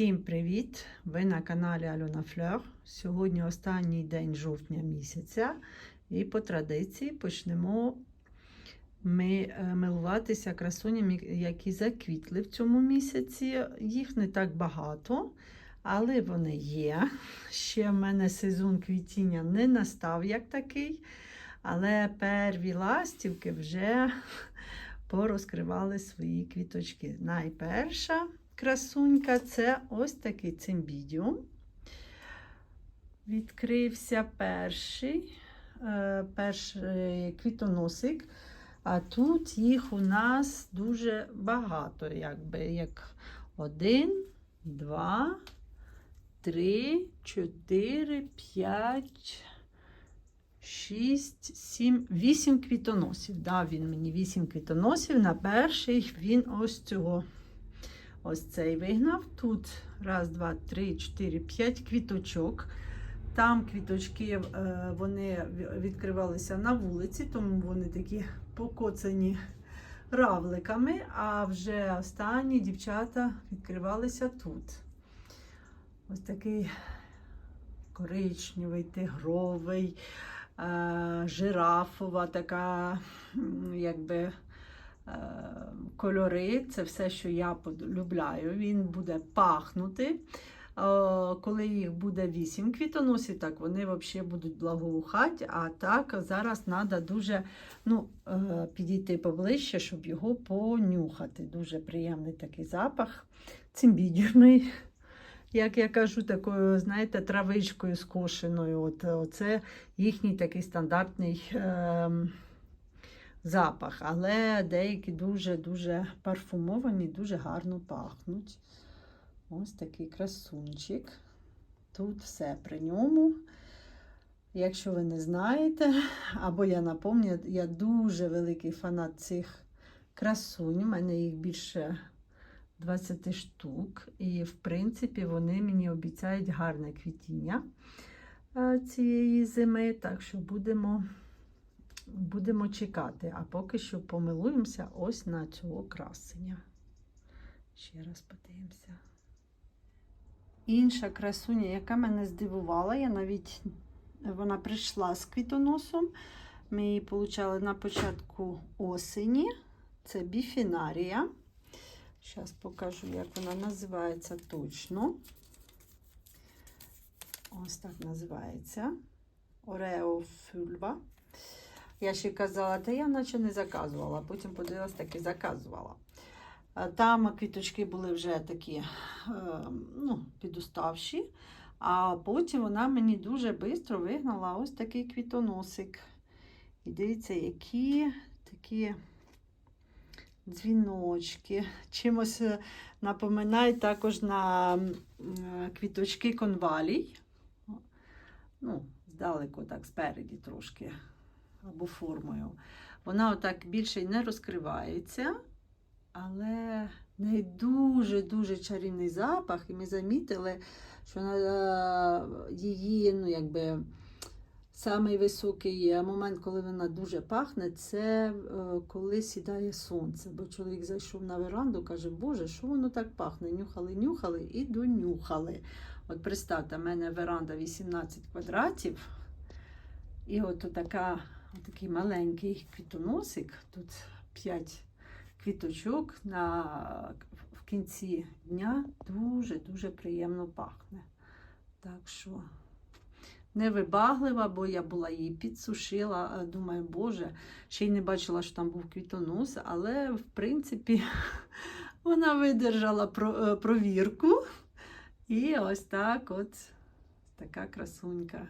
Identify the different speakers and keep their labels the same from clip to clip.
Speaker 1: Всім привіт! Ви на каналі Альона Флер. Сьогодні останній день жовтня місяця, і по традиції почнемо ми е, милуватися красунями, які заквітли в цьому місяці. Їх не так багато, але вони є. Ще в мене сезон квітіння не настав як такий, але перві ластівки вже порозкривали свої квіточки. Найперша красунька це ось такий цимбідіум. Відкрився перший, е, перший квітоносик, а тут їх у нас дуже багато, якби як один, два, три, чотири, п'ять. 6, 7, 8 квітоносів. Дав він мені 8 квітоносів. На перший він ось цього. Ось цей вигнав. Тут раз, два, три, чотири, п'ять квіточок. Там квіточки е, вони відкривалися на вулиці, тому вони такі покоцані равликами. А вже останні дівчата відкривалися тут. Ось такий коричневий, тигровий, е, жирафова така, якби кольори це все, що я полюбляю. Він буде пахнути. Коли їх буде 8 квітоносів, так вони взагалі будуть благоухати. А так зараз треба дуже ну, е, підійти поближче, щоб його понюхати. Дуже приємний такий запах. Цимбідірний, як я кажу, такою, знаєте, травичкою скошеною. От, Оце їхній такий стандартний. Е запах, але деякі дуже-дуже парфумовані, дуже гарно пахнуть. Ось такий красунчик. Тут все при ньому. Якщо ви не знаєте, або я напомню, я дуже великий фанат цих красунь. У мене їх більше 20 штук. І, в принципі, вони мені обіцяють гарне квітіння е, цієї зими. Так що будемо будемо чекати, а поки що помилуємося ось на цього красення. Ще раз подивимося. Інша красуня, яка мене здивувала, я навіть вона прийшла з квітоносом. Ми її отримали на початку осені. Це біфінарія. Зараз покажу, як вона називається точно. Ось так називається. Ореофульва. Я ще казала, та я наче не заказувала, потім подивилась, таки заказувала. Там квіточки були вже такі ну, підуставші, а потім вона мені дуже швидко вигнала ось такий квітоносик. І дивіться, які такі дзвіночки. Чимось е, напоминають також на квіточки конвалій. Ну, здалеку, так, спереді трошки або формою. Вона отак більше не розкривається, але неї дуже-дуже чарівний запах, і ми замітили, що на її, ну, якби. Самий високий момент, коли вона дуже пахне, це е, коли сідає сонце. Бо чоловік зайшов на веранду, каже, Боже, що воно так пахне? Нюхали, нюхали і донюхали. От представте, в мене веранда 18 квадратів. І от така Такий маленький квітоносик. Тут 5 квіточок на, в кінці дня дуже-дуже приємно пахне. Так що невибаглива, бо я була її підсушила. Думаю, Боже, ще й не бачила, що там був квітонос, але, в принципі, вона видержала провірку. І ось так от така красунька.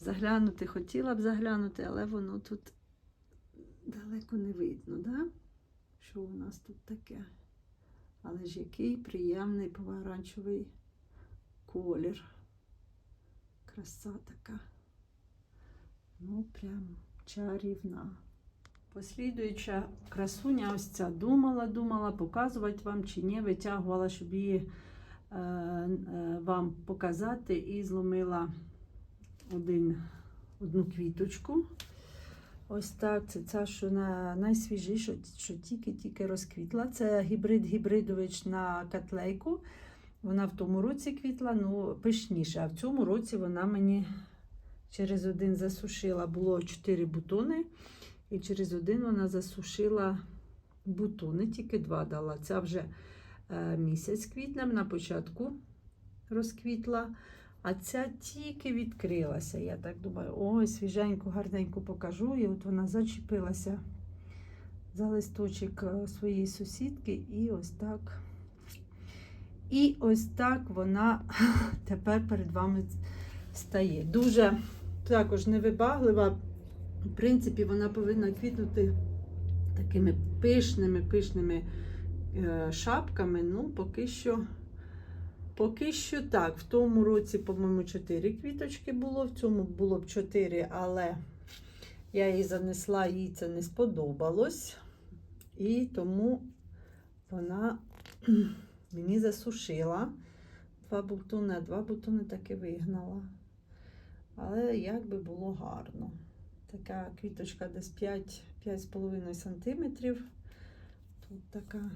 Speaker 1: Заглянути хотіла б заглянути, але воно тут далеко не видно, да? що у нас тут таке. Але ж який приємний помаранчевий колір. Краса така. Ну, прям чарівна. Послідуюча красуня, ось ця думала, думала, показувати вам чи ні, витягувала, щоб її е, е, вам показати, і зломила один, одну квіточку. Ось так, це ця, що на найсвіжіша, що тільки-тільки розквітла. Це гібрид гібридович на котлейку. Вона в тому році квітла, ну, пишніше, а в цьому році вона мені через один засушила. Було 4 бутони, і через один вона засушила бутони, тільки два дала. Ця вже е, місяць квітне, на початку розквітла. А ця тільки відкрилася. Я так думаю, ой, свіженьку, гарненьку покажу. І от вона зачепилася за листочок е, своєї сусідки, і ось так. І ось так вона тепер перед вами стає. Дуже також невибаглива. В принципі, вона повинна квітнути такими пишними, пишними е, шапками. Ну, поки що. Поки що так. В тому році, по-моєму, 4 квіточки було, в цьому було б 4, але я її занесла, їй це не сподобалось. І тому вона мені засушила. Два бутони, а два бутони таки вигнала. Але як би було гарно. Така квіточка десь 5-5,5 см. Тут така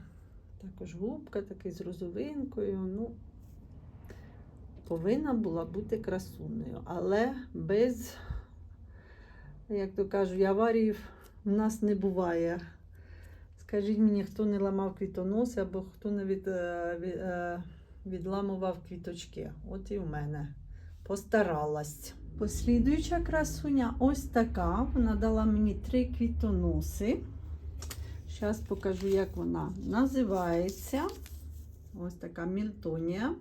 Speaker 1: також губка, такий з розовинкою. Ну, повинна була бути красунею, але без, як то кажуть, аварій в нас не буває. Скажіть мені, хто не ламав квітоноси або хто не від, е, від, е, відламував квіточки. От і в мене постаралась. Послідуюча красуня ось така. Вона дала мені три квітоноси. Зараз покажу, як вона називається. Ось така Мільтонія.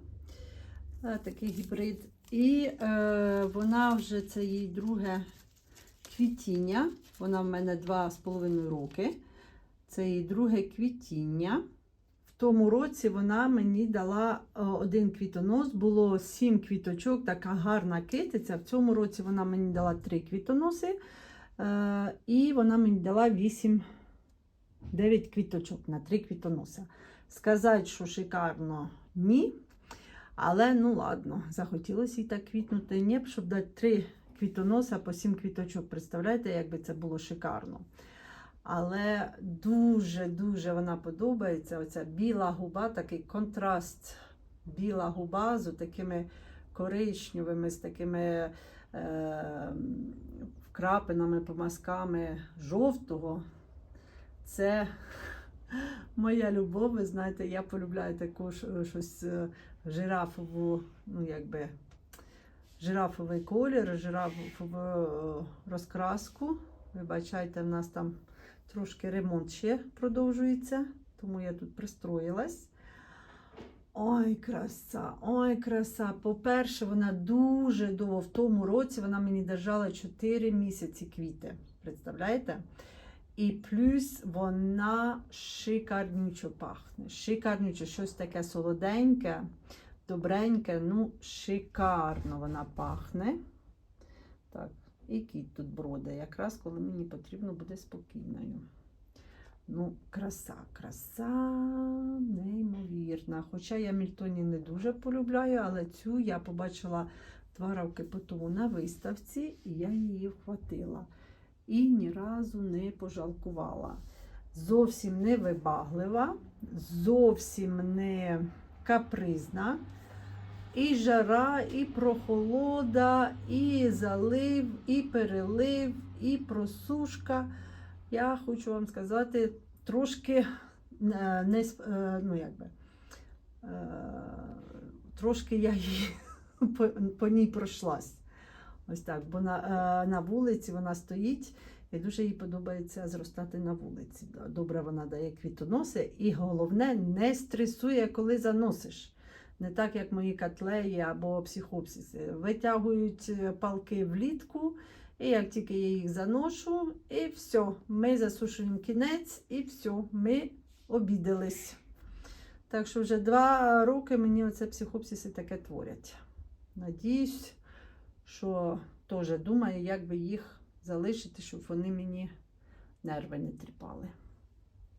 Speaker 1: Е, Такий гібрид. І е, вона вже це її друге квітіння. Вона в мене 2,5 роки. Це її друге квітіння. В тому році вона мені дала е, один квітонос, було 7 квіточок, така гарна китиця. В цьому році вона мені дала 3 квітоноси. Е, і вона мені дала 8 9 квіточок на 3 квітоноси. Сказати, що шикарно, ні. Але ну ладно, захотілося їй так квітнути. Ні, щоб дати 3 квітоноса по 7 квіточок. Представляєте, як би це було шикарно. Але дуже-дуже вона подобається. Оця біла губа, такий контраст. Біла губа з такими коричневими, з такими е, вкрапинами, помазками жовтого. Це моя любов. Ви знаєте, я полюбляю також е, щось е, жирафову, ну якби жирафовий колір, жирафову е, розкраску. Вибачайте, в нас там трошки ремонт ще продовжується, тому я тут пристроїлась. Ой, краса, ой, краса. По-перше, вона дуже довго в тому році вона мені держала 4 місяці квіти. Представляєте? І плюс вона шикарнючо пахне. Шикарнючо, щось таке солоденьке, добреньке, ну, шикарно вона пахне. Так, і кіт тут броде, якраз коли мені потрібно буде спокійною. Ну, краса, краса, неймовірна. Хоча я Мільтоні не дуже полюбляю, але цю я побачила два роки по тому на виставці, і я її вхватила. І ні разу не пожалкувала. Зовсім не вибаглива, зовсім не капризна. І жара, і прохолода, і залив, і перелив, і просушка. Я хочу вам сказати, трошки е, не, е, ну, якби, е, трошки я її по ній пройшлась. Ось так, бо на, на вулиці вона стоїть. І дуже їй подобається зростати на вулиці. Добре вона дає квітоноси, і головне, не стресує, коли заносиш. Не так, як мої котлеї або психопсиси. Витягують палки влітку, і як тільки я їх заношу, і все, ми засушуємо кінець, і все, ми обідались. Так що вже два роки мені оце психопсиси таке творять. Надіюсь, що теж думаю, як би їх залишити, щоб вони мені нерви не тріпали.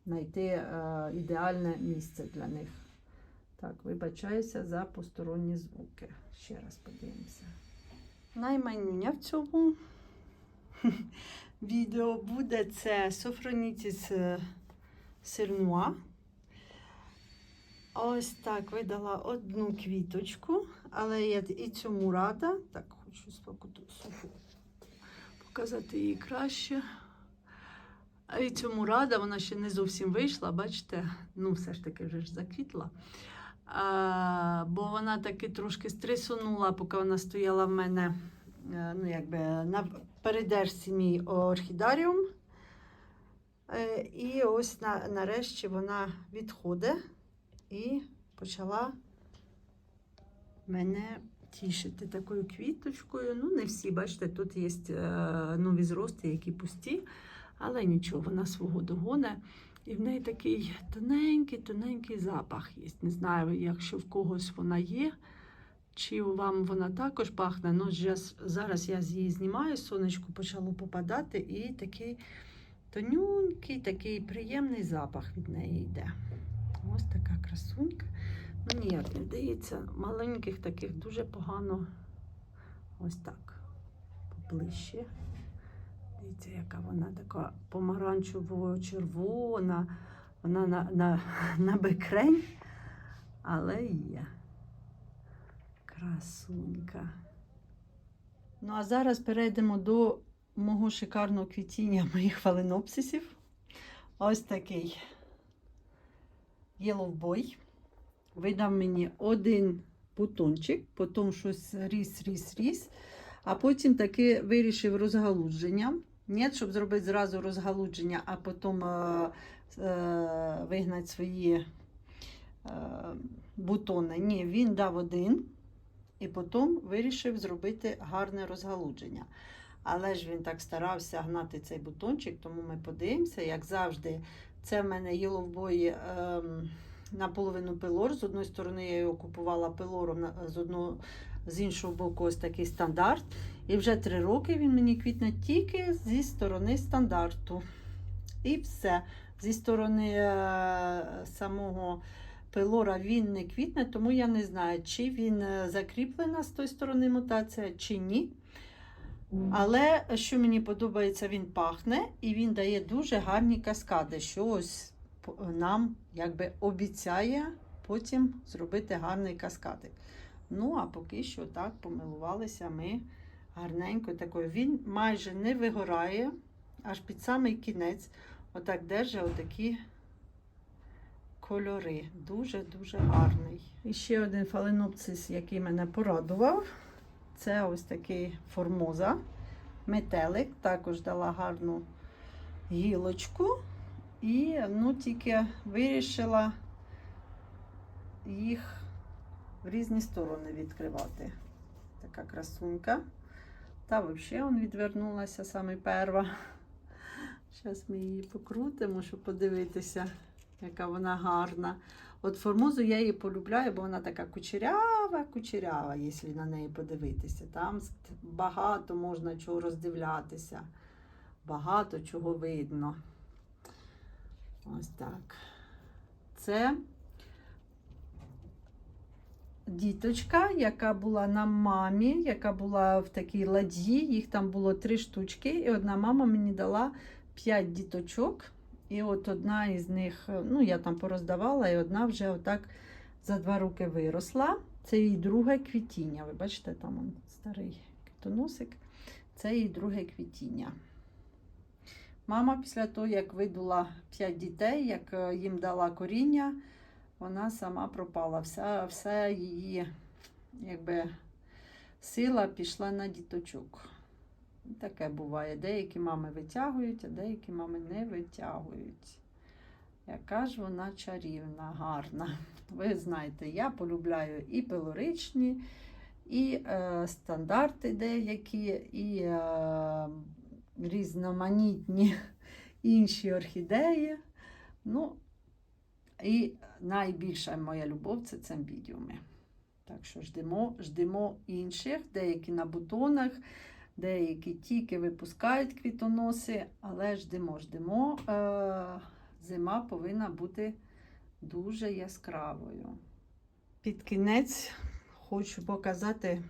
Speaker 1: Знайти е, ідеальне місце для них. Так, вибачаюся за посторонні звуки. Ще раз подивимося. Найманюня в цьому відео буде це Софронітіс Сирнуа. Ось так видала одну квіточку, але я і цьому рада. Так, хочу показати її краще. А і цьому рада, вона ще не зовсім вийшла, бачите, ну все ж таки вже ж заквітла. А, бо вона таки трошки стресонула, поки вона стояла в мене е, ну, якби, на передержці мій орхідаріум. Е, І ось на, нарешті вона відходить і почала мене тішити такою квіточкою. Ну, не всі, бачите, тут є е, нові зрости, які пусті, але нічого, вона свого догоне. І в неї такий тоненький-тоненький запах є. Не знаю, якщо в когось вона є, чи вам вона також пахне. Ну, зараз, я з її знімаю, сонечко почало попадати, і такий тонюнький, такий приємний запах від неї йде. Ось така красунька. Мені як не вдається, маленьких таких дуже погано. Ось так. Поближче. Дивіться, яка вона така помаранчево-червона. Вона на, на, на бекрень, але є. Красунька. Ну, а зараз перейдемо до мого шикарного квітіння моїх фаленопсисів. Ось такий Yellow видав мені один бутончик, потім щось ріс, ріс, ріс, а потім таки вирішив розгалудження. Ні, щоб зробити зразу розгалудження, а потім е, е, вигнати свої е, бутони. Ні, він дав один і потім вирішив зробити гарне розгалудження. Але ж він так старався гнати цей бутончик, тому ми подивимося, як завжди. Це в мене Yellowboy ем, наполовину пилор. З одної сторони я його купувала пилором, з, одного, з іншого боку, ось такий стандарт. І вже три роки він мені квітне тільки зі сторони стандарту. І все. Зі сторони е, самого пилора він не квітне, тому я не знаю, чи він е, закріплена з тої сторони мутація, чи ні. Але що мені подобається, він пахне і він дає дуже гарні каскади, що ось нам якби обіцяє потім зробити гарний каскадик. Ну, а поки що так помилувалися ми гарненько такою. Він майже не вигорає, аж під самий кінець. Отак держить отакі кольори. Дуже-дуже гарний. І ще один фаленопсис, який мене порадував. Це ось такий формоза. Метелик. Також дала гарну гілочку. І ну, тільки вирішила їх в різні сторони відкривати. Така красунька. Та взагалі он відвернулася саме перва. Зараз ми її покрутимо, щоб подивитися, яка вона гарна. От формозу я її полюбляю, бо вона така кучерява, кучерява, якщо на неї подивитися. Там багато можна чого роздивлятися, багато чого видно. Ось так. Це діточка, яка була на мамі, яка була в такій ладі. Їх там було три штучки, і одна мама мені дала п'ять діточок. І от одна із них, ну я там пороздавала, і одна вже отак за два роки виросла. Це її друге квітіння. Ви бачите, там он старий квітоносик. Це її друге квітіння. Мама після того, як видула п'ять дітей, як е, їм дала коріння, вона сама пропала. Вся, вся її якби, сила пішла на діточок. Таке буває. Деякі мами витягують, а деякі мами не витягують. Яка ж вона чарівна, гарна. Ви знаєте, я полюбляю і пилоричні, і е, стандарти деякі, і е, різноманітні інші орхідеї. Ну, і найбільша моя любов це цембідіуми. Так що ждемо, ждемо інших, деякі на бутонах, деякі тільки випускають квітоноси, але ждемо, ждемо. Е, зима повинна бути дуже яскравою. Під кінець хочу показати,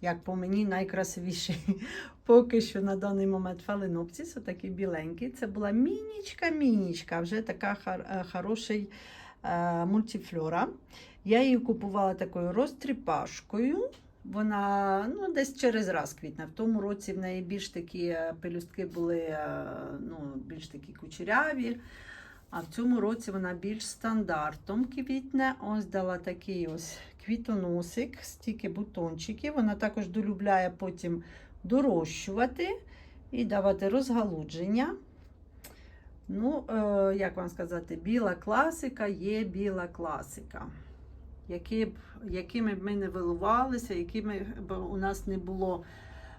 Speaker 1: як по мені найкрасивіший поки що на даний момент фаленопсіс, отакий біленький. Це була мінічка-мінічка, вже така хар- е, хороший е, мультифлора. Я її купувала такою розтріпашкою. Вона ну, десь через раз квітне. В тому році в неї більш такі е, пелюстки були е, ну, більш такі кучеряві. А в цьому році вона більш стандартом квітне. Ось дала такий ось квітоносик, стільки бутончиків. Вона також долюбляє потім дорощувати і давати розгалудження. Ну, е, як вам сказати, біла класика є біла класика. Які б, якими б ми не вилувалися, якими б у нас не було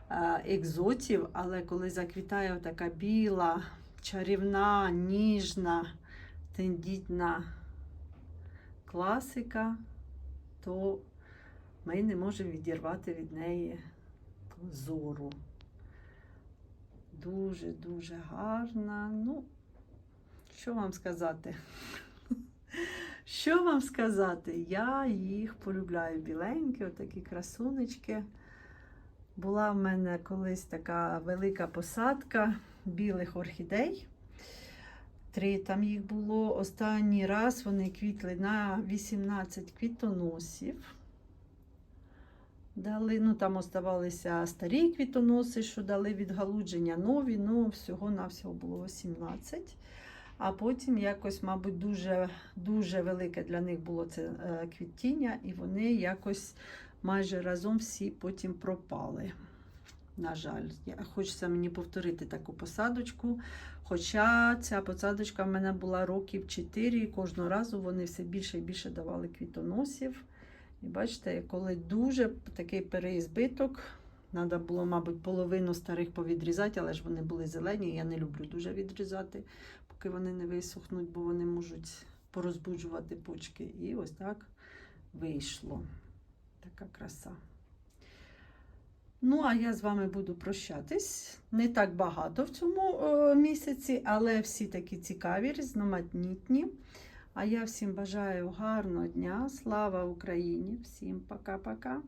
Speaker 1: е, екзотів, але коли заквітає така біла, чарівна, ніжна, тендітна класика, то ми не можемо відірвати від неї зору. Дуже-дуже гарна. Ну, що вам сказати? Що вам сказати? Я їх полюбляю біленькі, отакі красунечки. Була в мене колись така велика посадка білих орхідей. Три там їх було. Останній раз вони квітли на 18 квітоносів. Дали, ну там оставалися старі квітоноси, що дали відгалудження нові, ну всього-навсього було 17. А потім якось, мабуть, дуже, дуже велике для них було це е, квітіння, і вони якось майже разом всі потім пропали. На жаль, Я- хочеться мені повторити таку посадочку. Хоча ця посадочка в мене була років 4, і кожного разу вони все більше і більше давали квітоносів. І бачите, коли дуже такий переізбиток, треба було, мабуть, половину старих повідрізати, але ж вони були зелені. Я не люблю дуже відрізати, поки вони не висохнуть, бо вони можуть порозбуджувати почки. І ось так вийшло. Така краса. Ну, а я з вами буду прощатись. Не так багато в цьому е, місяці, але всі такі цікаві, різноманітні. А я всім бажаю гарного дня. Слава Україні! Всім пока-пока!